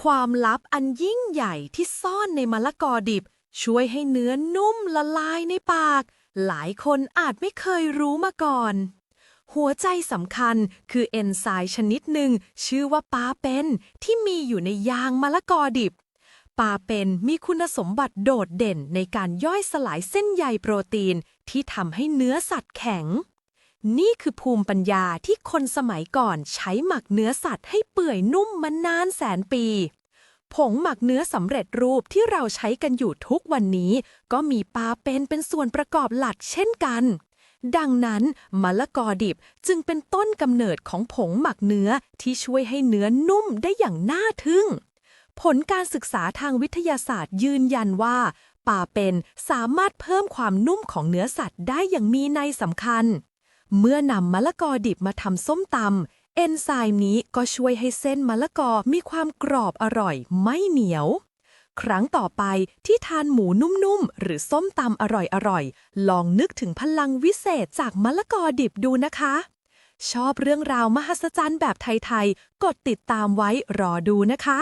ความลับอันยิ่งใหญ่ที่ซ่อนในมะละกอดิบ ช่วยให้เนื้อนุ่มละลายในปาก หลายคนอาจไม่เคยรู้มาก่อน หัวใจสำคัญคือเอนไซม์ชนิดหนึ่ง ชื่อว่าปาเปนที่มีอยู่ในยางมะละกอดิบปาเปนมีคุณสมบัติโดดเด่นในการย่อยสลายเส้นใยโปรตีนที่ทำให้เนื้อสัตว์แข็ง นี่คือภูมิปัญญาที่คนสมัยก่อนใช้หมักเนื้อสัตว์ให้เปื่อยนุ่มมานานแสนปี ผงหมักเนื้อสำเร็จรูปที่เราใช้กันอยู่ทุกวันนี้ ก็มีปาเป็นเป็นส่วนประกอบหลักเช่นกัน ดังนั้นมะละกอดิบจึงเป็นต้นกำเนิดของผงหมักเนื้อที่ช่วยให้เนื้อนุ่มได้อย่างน่าทึ่ง ผลการศึกษาทางวิทยาศาสตร์ยืนยันว่าปาเป็นสามารถเพิ่มความนุ่มของเนื้อสัตว์ได้อย่างมีนัยสำคัญ เมื่อนำมะละกอดิบมาทำส้มตำเอนไซม์นี้ก็ช่วยให้เส้นมะละกอมีความกรอบอร่อยไม่เหนียว ครั้งต่อไปที่ทานหมูนุ่มๆ หรือส้มตำอร่อยๆ ลองนึกถึงพลังวิเศษจากมะละกอดิบดูนะคะ ชอบเรื่องราวมหัศจรรย์แบบไทย ๆ กดติดตามไว้รอดูนะคะ